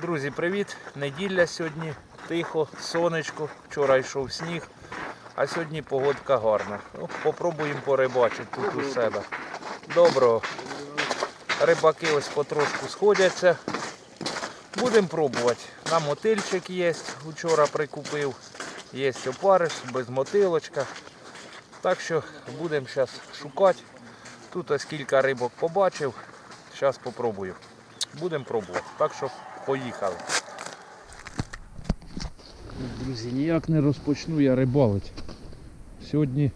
Друзі, привіт! Неділя сьогодні. Тихо, сонечко. Вчора йшов сніг, а сьогодні погодка гарна. Ну, попробуємо порибачити тут у себе. Доброго. Рибаки ось потрошку сходяться. Будемо пробувати. На мотильчик є, вчора прикупив. Є опариш без мотилочка. Так що будемо зараз шукати. Тут ось кілька рибок побачив. Зараз попробую. Будемо пробувати. Так що поїхали. Друзі, ніяк не розпочну я рибалить. Сьогодні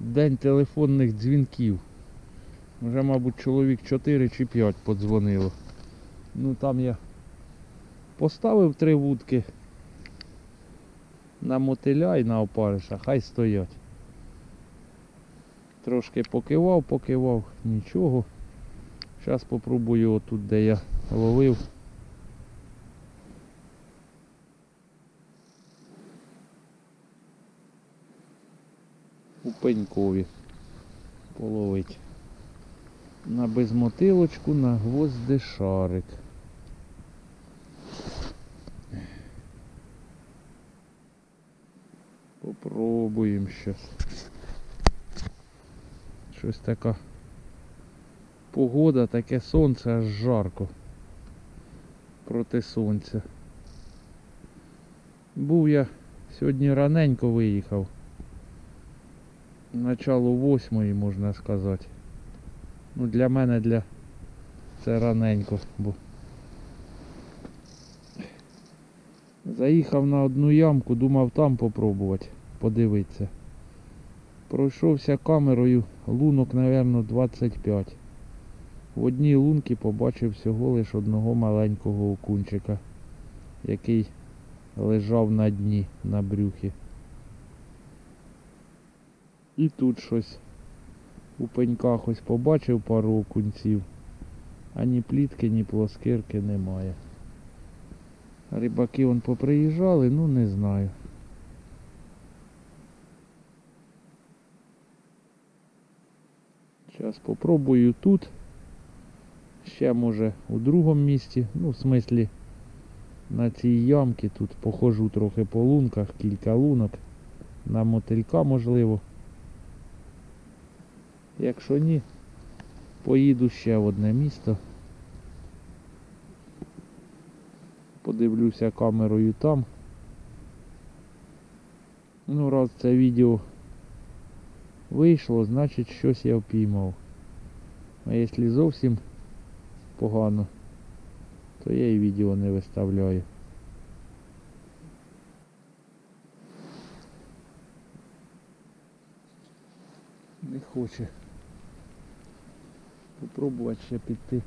день телефонних дзвінків. Вже, мабуть, чоловік 4 чи 5 подзвонило. Ну там я поставив три вудки на мотиля і на опариша, хай стоять. Трошки покивав, покивав, нічого. Зараз попробую отут, де я ловив. У пенькові половить. На безмотилочку, на гвоздишарик. Попробуємо щас. Щось така погода, таке сонце аж жарко. Проти сонця. Був я сьогодні раненько виїхав. Начало восьмої, можна сказати. Ну для мене для це раненько, бо заїхав на одну ямку, думав там попробувати, подивитися. Пройшовся камерою лунок, напевно, 25. В одній лунці побачив всього лиш одного маленького окунчика, який лежав на дні на брюхі. І тут щось у пеньках ось побачив пару окунців, а ні плітки, ні плоскирки немає. Рибаки вон поприїжджали, ну не знаю. Зараз попробую тут. Ще може у другому місці, ну в смислі на цій ямці тут похожу трохи по лунках, кілька лунок. На мотилька можливо. Якщо ні, поїду ще в одне місто. Подивлюся камерою там. Ну, раз це відео вийшло, значить щось я впіймав. А якщо зовсім погано, то я і відео не виставляю. Не хоче попробувати ще піти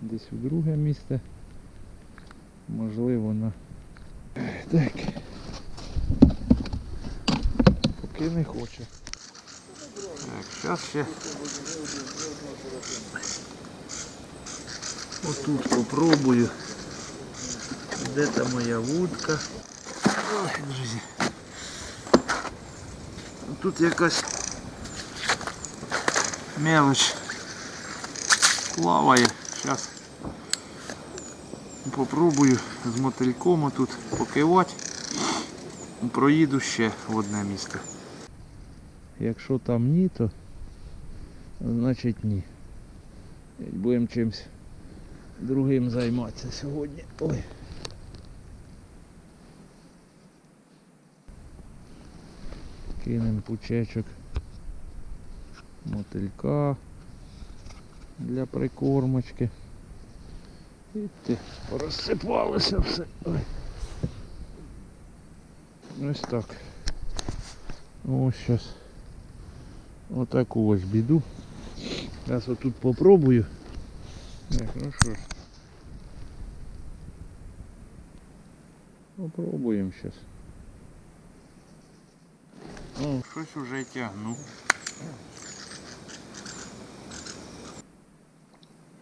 десь у друге місце. Можливо на... Так. Поки не хоче. Так, зараз ще отут попробую. Де там моя вудка? Ой, друзі. Тут якась мелочь плаває. Зараз попробую з мотильком тут покивати. Проїду ще в одне місце. Якщо там ні, то значить ні. Будемо чимось другим займатися сьогодні. Ой. Кинемо пучечок мотилька для прикормочки. І ти все. Ось так. Ось зараз. Отаку ось біду. Зараз отут попробую. Так, ну що ж. Попробуємо зараз. О, щось уже тягну.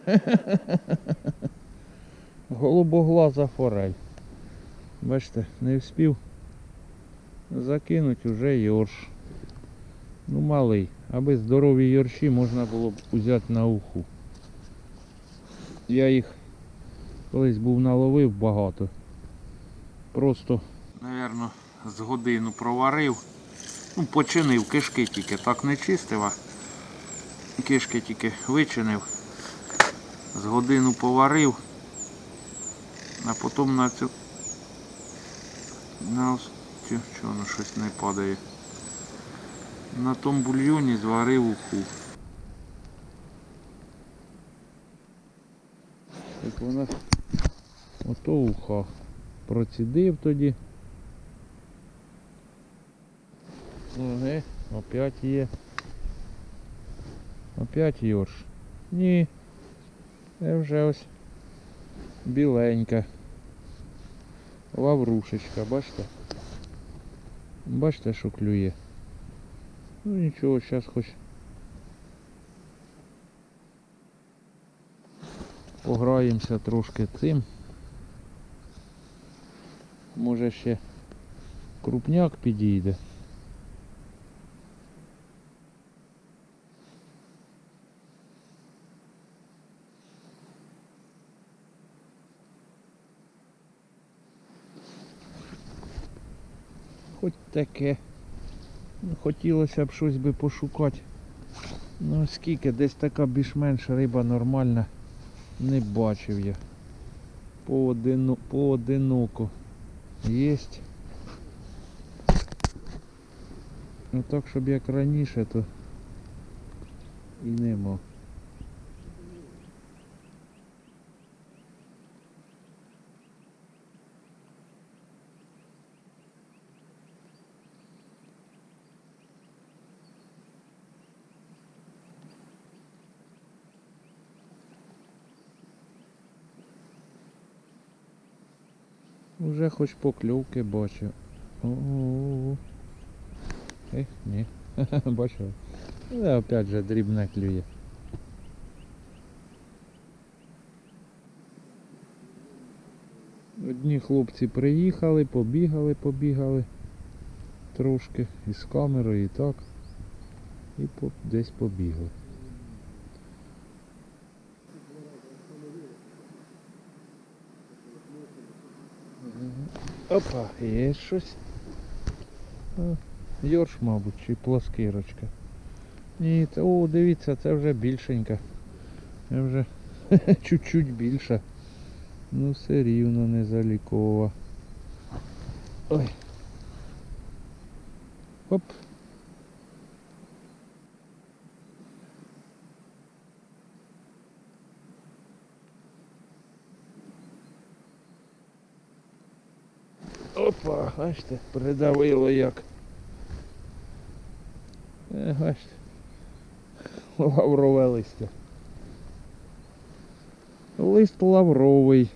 Голубоглаза форель. Бачите, не вспів закинуть уже йорш. Ну малий. Аби здорові йорші можна було б взяти на уху. Я їх Колись був наловив багато. Просто, напевно, з годину проварив. Ну, починив кишки тільки, так не чистив, а кишки тільки вичинив. З годину поварив. А потім на цю. На Чо, чого воно щось не падає. На тому бульйоні зварив уху. Так вона ото уха. Процідив тоді. Ага, опять є. Опять йорш. Ні. Це вже ось біленька. Лаврушечка, бачите? Бачите, що клює. Ну нічого, зараз хоч пограємося трошки цим. Може ще крупняк підійде. Хоч таке. Ну, Хотілося б щось би пошукати. Ну скільки, десь така більш-менш риба нормальна. Не бачив я. Поодину, поодиноко. Єсть. Ну так, щоб як раніше, то і нема. Уже хоч покльовки бачу. О-о-о. Ех, ні. Бачив. Але опять же дрібне клює. Одні хлопці приїхали, побігали, побігали трошки із камерою і так. І десь побігли. Опа, є щось. Йорш, мабуть, чи плоскирочка. Ні, це, о, дивіться, це вже більшенька. Це вже чуть-чуть більша. Ну все рівно не залікова. Ой. Оп. Опа, бачите, придавило як. Е, бачите. Лаврове листя. Лист лавровий.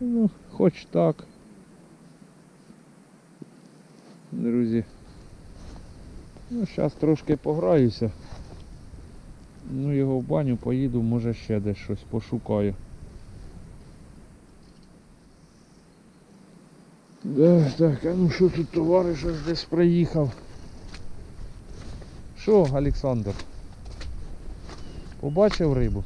Ну, хоч так. Друзі. Ну, зараз трошки пограюся. Ну, його в баню поїду, може ще десь щось пошукаю. Да, так, а ну що тут товариш аж десь приїхав? Що, Олександр? Побачив рибу?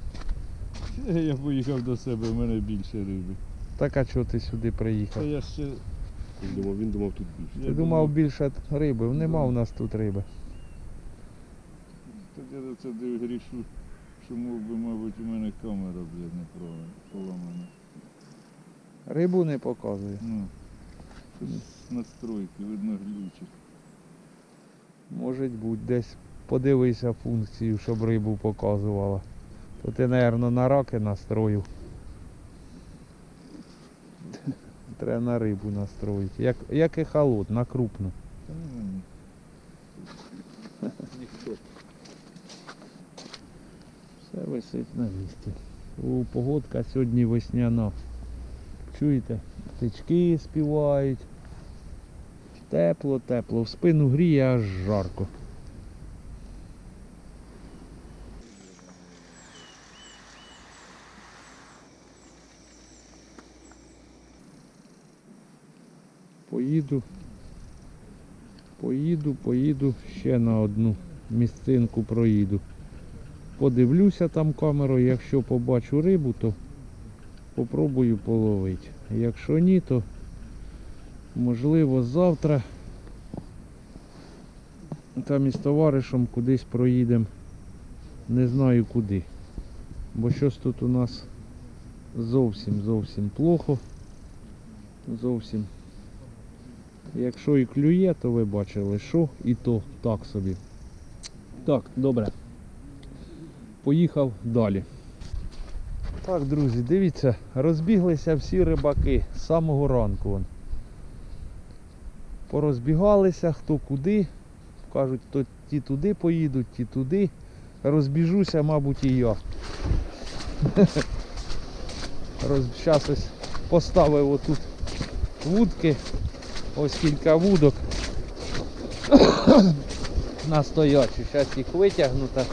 Я поїхав до себе, в мене більше риби. Так а чого ти сюди Та приїхав? я ще Він думав, він думав тут більше. Ти думав більше риби? Нема у нас тут риби. Тоді я за це див грішу, що мов би, мабуть, у мене камера, блядь, неправильно поламана. Рибу не показує. Ну, настройки, видно глючить. Може бути десь подивися функцію, щоб рибу показувала. То ти, мабуть, на раки настроїв. Треба на рибу настроїти. Як, як і холод, на крупну. Все висить на місці. О, погодка сьогодні весняна. Чуєте? Птички співають. Тепло, тепло. В спину гріє аж жарко. Поїду. Поїду, поїду ще на одну місцинку проїду. Подивлюся там камерою, якщо побачу рибу, то попробую половити. Якщо ні, то можливо завтра там із товаришем кудись проїдемо. Не знаю куди. Бо щось тут у нас зовсім зовсім плохо. Зовсім. Якщо і клює, то ви бачили, що і то так собі. Так, добре. Поїхав далі. Так, друзі, дивіться, розбіглися всі рибаки з самого ранку. Вон. Порозбігалися, хто куди. Кажуть, то ті туди поїдуть, ті туди. Розбіжуся, мабуть, і я. Зараз ось поставив отут вудки. Ось кілька вудок. На. Зараз їх витягну та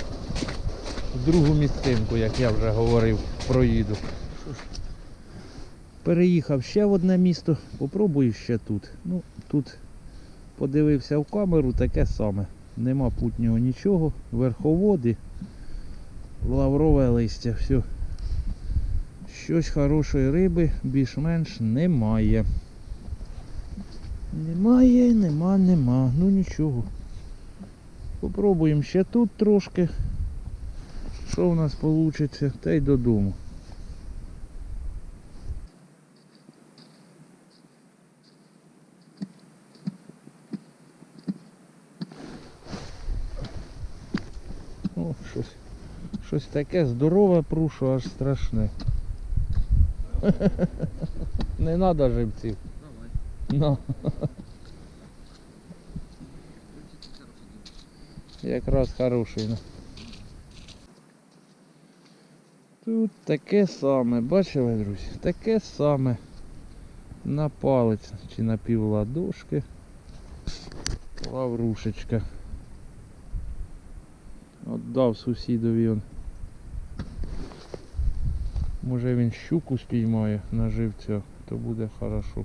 в другу місцинку, як я вже говорив, проїду. Переїхав ще в одне місто, попробую ще тут. Ну, тут подивився в камеру, таке саме. Нема путнього нічого, верховоди, лаврове листя, все. Щось хорошої риби більш-менш немає. Немає, нема, нема. Ну нічого. Попробуємо ще тут трошки. Що в нас вийде, та й додому. О, щось, щось таке здорове прушу, аж страшне. Не треба живців. Ну. Якраз хороший. ну. Тут таке саме, бачили, друзі? Таке саме на палець чи на півладошки. Лаврушечка. Отдав сусідові он. Може він щуку спіймає на живця, то буде хорошо.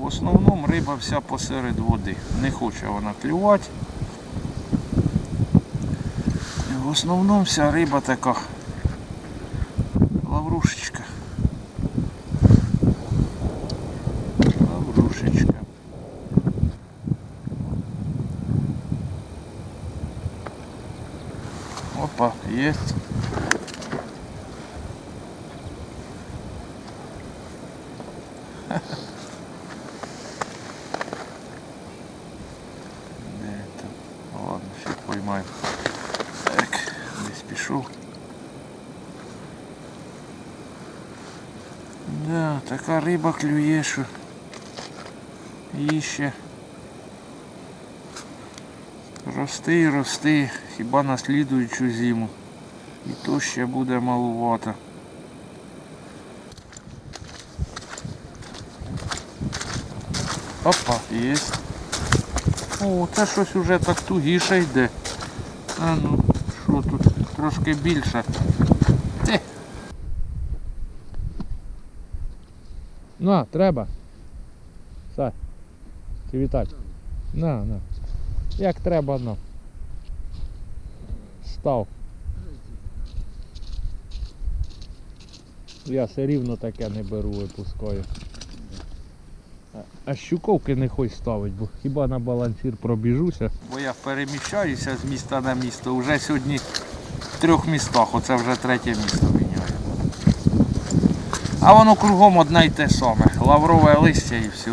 В основному риба вся посеред води. Не хоче вона клювати. В основному вся риба така лаврушечка. Лаврушечка. Опа, есть. Де там? Ладно, ще поймаю. Так, десь пішов. Да, така риба клює, що її рости і рости, хіба на слідуючу зиму. І то ще буде малувато. Опа, є. О, це щось уже так тугіше йде. А ну, що тут? Трошки більше. Те. На, треба. Сай. Чи вітать? На, на. Як треба, на. Став. Я все рівно таке не беру, випускаю. А- щуковки не хоч ставить, бо хіба на балансір пробіжуся. Бо я переміщаюся з міста на місто. Вже сьогодні в трьох містах, оце вже третє місто. А воно кругом одне й те саме. Лаврове листя і все.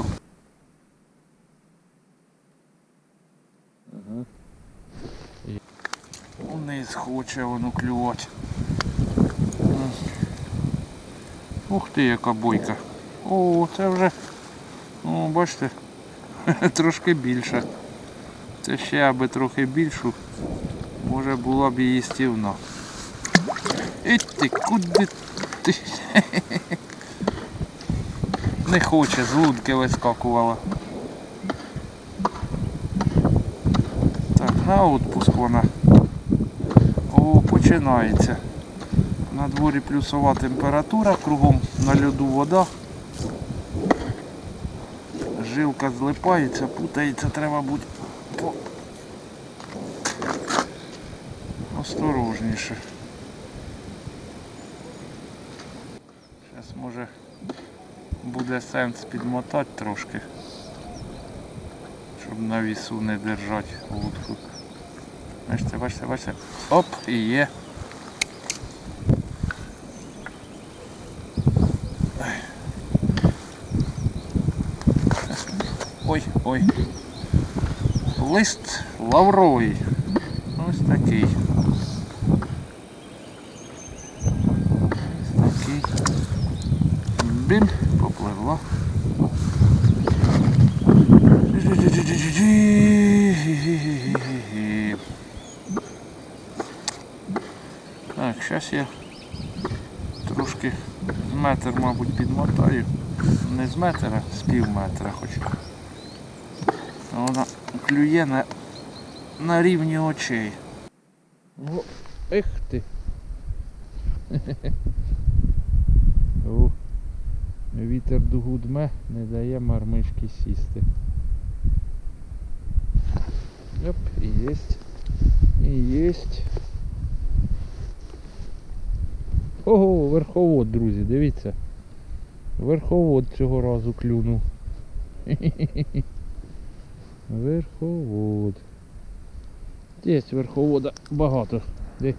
Вниз хоче воно клювати. Ух ти, яка бойка. О, це вже, ну, бачите, трошки більше. Це ще аби трохи більшу, може була б і їстівна. І ти, куди ти? Не хоче, з лунки вискакувала. Так, на отпуск вона. О, починається. На дворі плюсова температура, кругом на льоду вода. Жилка злипається, путається, треба бути осторожніше. Зараз може буде сенс підмотати трошки, щоб на вісу не держати вудку. Бачите, бачите, бачите. Оп, і є. Ой, ой. Лист лавровий. Ось такий. Ось такий. Бім, попливла. Так, зараз я трошки з метр, мабуть, підмотаю. Не з метра, з пів метра хоч. Вона клює на, на рівні очей. О, ех ти. О, вітер дугу дме, не дає мармишки сісти. Оп, і єсть. І єсть. Ого, верховод, друзі, дивіться. Верховод цього разу клюнув. Верховод. Є верховода багато. Де?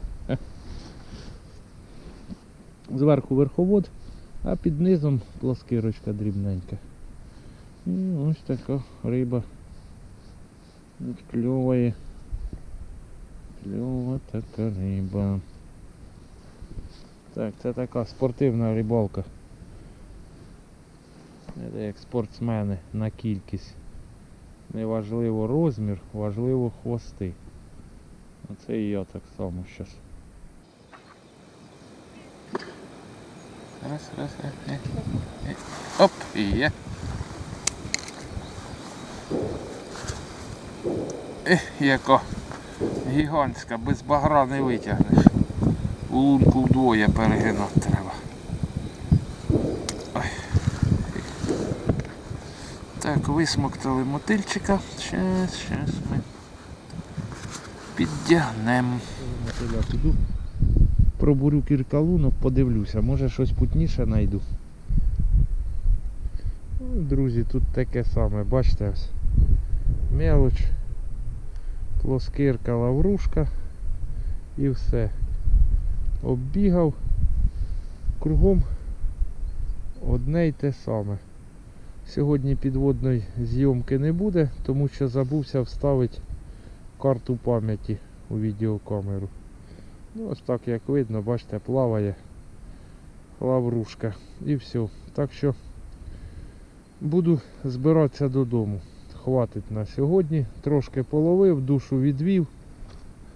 Зверху верховод, а під низом плоскирочка дрібненька. І ось така риба. Кльоває. Кльова така риба. Так, це така спортивна рибалка. Це як спортсмени на кількість. Не важливо розмір, важливо хвости. Оце і я так само зараз. Раз, раз, раз. е, е. Оп, і є. Яка гігантська, без багра не витягнеш. У лунку вдвоє перегинати треба. Ой. Так, висмоктали мотильчика. Щас, щас ми підтягнемо. Пробурю кілька лунок, подивлюся, може щось путніше знайду. Ну, Друзі, тут таке саме, бачите ось. Мелоч, плоскирка, лаврушка і все. Оббігав кругом одне й те саме. Сьогодні підводної зйомки не буде, тому що забувся вставити карту пам'яті у відеокамеру. Ну, ось так як видно, бачите, плаває лаврушка і все. Так що буду збиратися додому. Хватить на сьогодні. Трошки половив, душу відвів.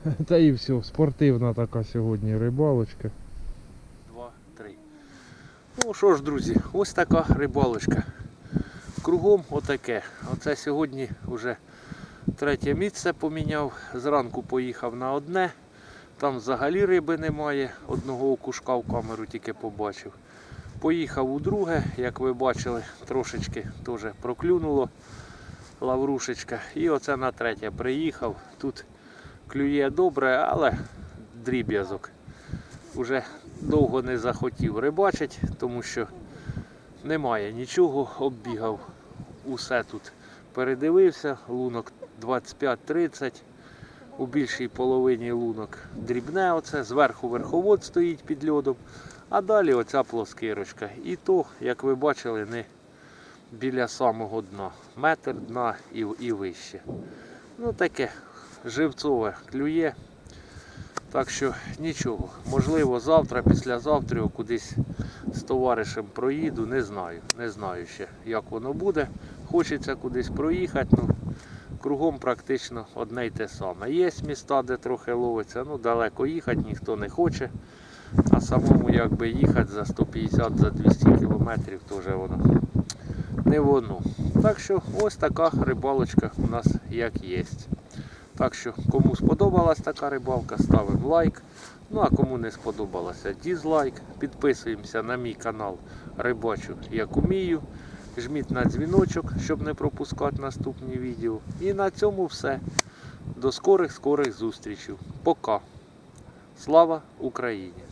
Та і все, спортивна така сьогодні рибалочка. Два, три. Ну що ж, друзі, ось така рибалочка. Кругом отаке. Оце сьогодні вже третє місце поміняв. Зранку поїхав на одне. Там взагалі риби немає. Одного окушка в камеру тільки побачив. Поїхав у друге, як ви бачили, трошечки теж проклюнуло лаврушечка. І оце на третє приїхав. Тут клює добре, але дріб'язок. Уже довго не захотів рибачити, тому що немає нічого, оббігав усе тут. Передивився, лунок 25-30. У більшій половині лунок дрібне оце, зверху верховод стоїть під льодом, а далі оця плоскирочка. І то, як ви бачили, не біля самого дна. Метр дна і, і вище. Ну таке живцове клює. Так що нічого. Можливо, завтра, післязавтра кудись з товаришем проїду, не знаю. Не знаю ще, як воно буде. Хочеться кудись проїхати. Ну, кругом практично одне й те саме. Є міста, де трохи ловиться, ну далеко їхати ніхто не хоче. А самому якби їхати за 150 за 200 кілометрів теж воно не воно. Так що ось така рибалочка у нас як є. Так що кому сподобалась така рибалка, ставимо лайк. Ну а кому не сподобалося, дізлайк. Підписуємося на мій канал Рибачу як умію. Жміть на дзвіночок, щоб не пропускати наступні відео. І на цьому все. До скорих скорих зустрічей. Пока. Слава Україні!